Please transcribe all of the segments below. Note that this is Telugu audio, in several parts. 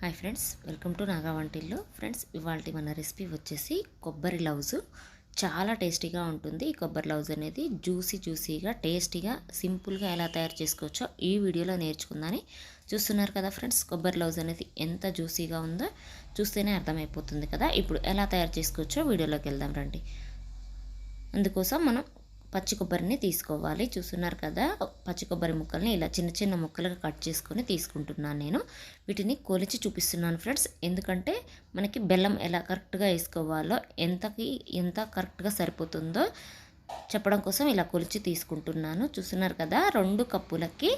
Hi friends welcome to Naga వంటిల్లో. Friends ఇవాళ మన రెసిపీ వచ్చేసి కొబ్బరి లవ్స్ చాలా టేస్టీగా ఉంటుంది ఈ కొబ్బరి లౌజ్ అనేది. జ్యూసీ జ్యూసీగా టేస్టీగా సింపుల్గా ఎలా తయారు చేసుకోవచ్చో ఈ వీడియోలో నేర్చుకుందని. చూస్తున్నారు కదా ఫ్రెండ్స్ కొబ్బరి లౌజ్ అనేది ఎంత జ్యూసీగా ఉందో. చూస్తేనే అర్థమైపోతుంది కదా. ఇప్పుడు ఎలా తయారు చేసుకోవచ్చో వీడియోలోకి వెళ్దాం రండి. అందుకోసం మనం పచ్చి కొబ్బరిని తీసుకోవాలి. చూస్తున్నారు కదా పచ్చి కొబ్బరి ముక్కల్ని ఇలా చిన్న చిన్న ముక్కలుగా కట్ చేసుకొని తీసుకుంటున్నాను నేను. వీటిని కొలిచి చూపిస్తున్నాను ఫ్రెండ్స్. ఎందుకంటే మనకి బెల్లం ఎలా కరెక్ట్గా వేసుకోవాలో ఎంతకి ఎంత కరెక్ట్గా సరిపోతుందో చెప్పడం కోసం ఇలా కొలిచి తీసుకుంటున్నాను. చూస్తున్నారు కదా రెండు కప్పులకి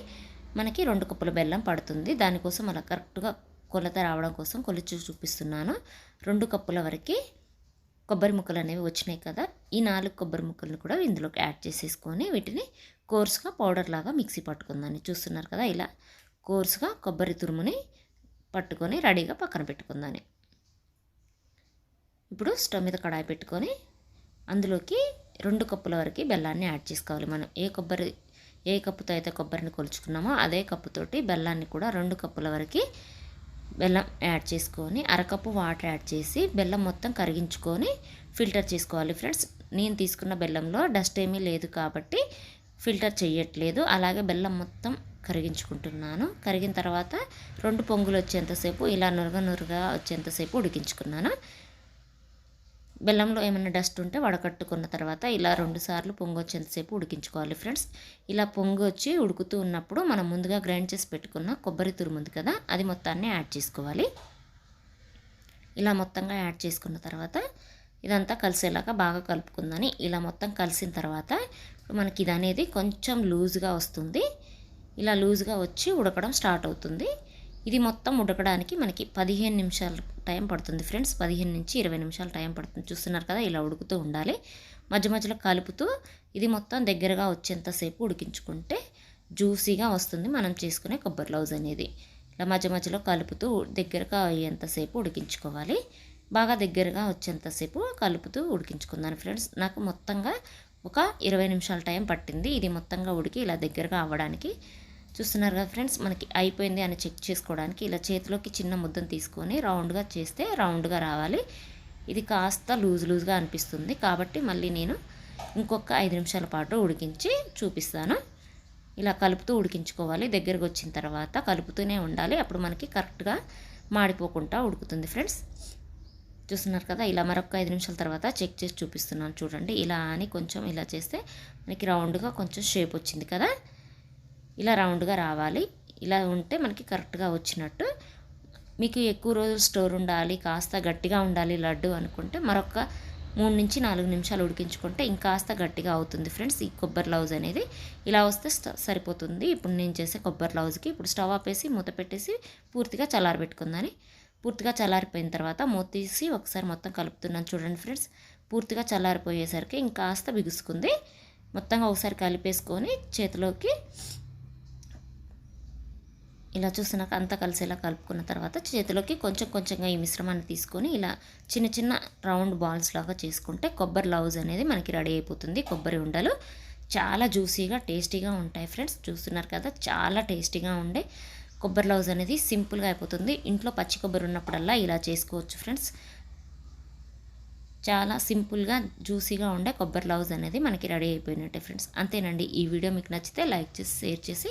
మనకి రెండు కప్పుల బెల్లం పడుతుంది. దానికోసం అలా కరెక్ట్గా కొలత రావడం కోసం కొలిచి చూపిస్తున్నాను. రెండు కప్పుల వరకు కొబ్బరి ముక్కలు అనేవి వచ్చినాయి కదా ఈ నాలుగు కొబ్బరి ముక్కలను కూడా ఇందులోకి యాడ్ చేసేసుకొని వీటిని కోర్సుగా పౌడర్ లాగా మిక్సీ పట్టుకుందాన్ని. చూస్తున్నారు కదా ఇలా కోర్సుగా కొబ్బరి తురుముని పట్టుకొని రెడీగా పక్కన పెట్టుకుందాన్ని. ఇప్పుడు స్టవ్ మీద కడాయి పెట్టుకొని అందులోకి రెండు కప్పుల వరకు బెల్లాన్ని యాడ్ చేసుకోవాలి మనం. ఏ కొబ్బరి ఏ కప్పుతో అయితే కొబ్బరిని కొలుచుకున్నామో అదే కప్పుతోటి బెల్లాన్ని కూడా రెండు కప్పుల వరకు బెల్లం యాడ్ చేసుకొని అరకప్పు వాటర్ యాడ్ చేసి బెల్లం మొత్తం కరిగించుకొని ఫిల్టర్ చేసుకోవాలి ఫ్రెండ్స్. నేను తీసుకున్న బెల్లంలో డస్ట్ ఏమీ లేదు కాబట్టి ఫిల్టర్ చేయట్లేదు అలాగే బెల్లం మొత్తం కరిగించుకుంటున్నాను. కరిగిన తర్వాత రెండు పొంగులు వచ్చేంతసేపు ఇలా నురగ నురగా వచ్చేంతసేపు ఉడికించుకున్నాను. బెల్లంలో ఏమైనా డస్ట్ ఉంటే వడకట్టుకున్న తర్వాత ఇలా రెండు సార్లు పొంగు వచ్చేంతసేపు ఉడికించుకోవాలి ఫ్రెండ్స్. ఇలా పొంగు వచ్చి ఉడుకుతూ ఉన్నప్పుడు మనం ముందుగా గ్రైండ్ చేసి పెట్టుకున్న కొబ్బరి తురుముంది కదా అది మొత్తాన్ని యాడ్ చేసుకోవాలి. ఇలా మొత్తంగా యాడ్ చేసుకున్న తర్వాత ఇదంతా కలిసేలాగా బాగా కలుపుకుందని ఇలా మొత్తం కలిసిన తర్వాత మనకి ఇది అనేది కొంచెం లూజ్గా వస్తుంది. ఇలా లూజ్గా వచ్చి ఉడకడం స్టార్ట్ అవుతుంది. ఇది మొత్తం ఉడకడానికి మనకి పదిహేను నిమిషాలు టైం పడుతుంది ఫ్రెండ్స్. పదిహేను నుంచి ఇరవై నిమిషాలు టైం పడుతుంది. చూస్తున్నారు కదా ఇలా ఉడుకుతూ ఉండాలి. మధ్య మధ్యలో కలుపుతూ ఇది మొత్తం దగ్గరగా వచ్చేంతసేపు ఉడికించుకుంటే జ్యూసీగా వస్తుంది. మనం చేసుకునే కొబ్బరి లౌజ్ అనేది. ఇలా మధ్య మధ్యలో కలుపుతూ దగ్గరగా అయ్యేంతసేపు ఉడికించుకోవాలి. బాగా దగ్గరగా వచ్చేంతసేపు కలుపుతూ ఉడికించుకుందాను ఫ్రెండ్స్. నాకు మొత్తంగా ఒక ఇరవై నిమిషాల టైం పట్టింది. ఇది మొత్తంగా ఉడికి ఇలా దగ్గరగా అవ్వడానికి చూస్తున్నారు కదా ఫ్రెండ్స్ మనకి అయిపోయింది అని చెక్ చేసుకోవడానికి ఇలా చేతిలోకి చిన్న ముద్దను తీసుకొని రౌండ్గా చేస్తే రౌండ్గా రావాలి. ఇది కాస్త లూజ్ లూజ్గా అనిపిస్తుంది కాబట్టి మళ్ళీ నేను ఇంకొక ఐదు నిమిషాల పాటు ఉడికించి చూపిస్తాను. ఇలా కలుపుతూ ఉడికించుకోవాలి. దగ్గరకు వచ్చిన తర్వాత కలుపుతూనే ఉండాలి. అప్పుడు మనకి కరెక్ట్గా మాడిపోకుండా ఉడుకుతుంది ఫ్రెండ్స్. చూస్తున్నారు కదా ఇలా మరొక ఐదు నిమిషాల తర్వాత చెక్ చేసి చూపిస్తున్నాను. చూడండి ఇలా అని కొంచెం ఇలా చేస్తే మనకి రౌండ్గా కొంచెం షేప్ వచ్చింది కదా. ఇలా రౌండ్గా రావాలి. ఇలా ఉంటే మనకి కరెక్ట్గా వచ్చినట్టు. మీకు ఎక్కువ రోజులు స్టోర్ ఉండాలి కాస్త గట్టిగా ఉండాలి లడ్డు అనుకుంటే మరొక మూడు నుంచి నాలుగు నిమిషాలు ఉడికించుకుంటే ఇంకాస్త గట్టిగా అవుతుంది ఫ్రెండ్స్. ఈ కొబ్బరి లౌజ్ అనేది ఇలా వస్తే సరిపోతుంది. ఇప్పుడు నేను చేసే కొబ్బరి లౌజ్కి ఇప్పుడు స్టవ్ ఆపేసి మూత పెట్టేసి పూర్తిగా చల్లారబెట్టుకుందని. పూర్తిగా చల్లారిపోయిన తర్వాత మూత తీసి ఒకసారి మొత్తం కలుపుతున్నాను చూడండి ఫ్రెండ్స్. పూర్తిగా చల్లారిపోయేసరికి ఇంకాస్త బిగుసుకుంది. మొత్తంగా ఒకసారి కలిపేసుకొని చేతిలోకి ఇలా చూసినాక అంతా కలిసేలా కలుపుకున్న తర్వాత చేతిలోకి కొంచెం కొంచెంగా ఈ మిశ్రమాన్ని తీసుకొని ఇలా చిన్న చిన్న రౌండ్ బాల్స్ లాగా చేసుకుంటే కొబ్బరి లౌజ్ అనేది మనకి రెడీ అయిపోతుంది. కొబ్బరి ఉండలు చాలా జ్యూసీగా టేస్టీగా ఉంటాయి ఫ్రెండ్స్. చూస్తున్నారు కదా చాలా టేస్టీగా ఉండే కొబ్బరి లౌజ్ అనేది సింపుల్గా అయిపోతుంది. ఇంట్లో పచ్చి కొబ్బరి ఉన్నప్పుడల్లా ఇలా చేసుకోవచ్చు ఫ్రెండ్స్. చాలా సింపుల్గా జ్యూసీగా ఉండే కొబ్బరి లౌజ్ అనేది మనకి రెడీ అయిపోయినట్టే ఫ్రెండ్స్. అంతేనండి. ఈ వీడియో మీకు నచ్చితే లైక్ చేసి షేర్ చేసి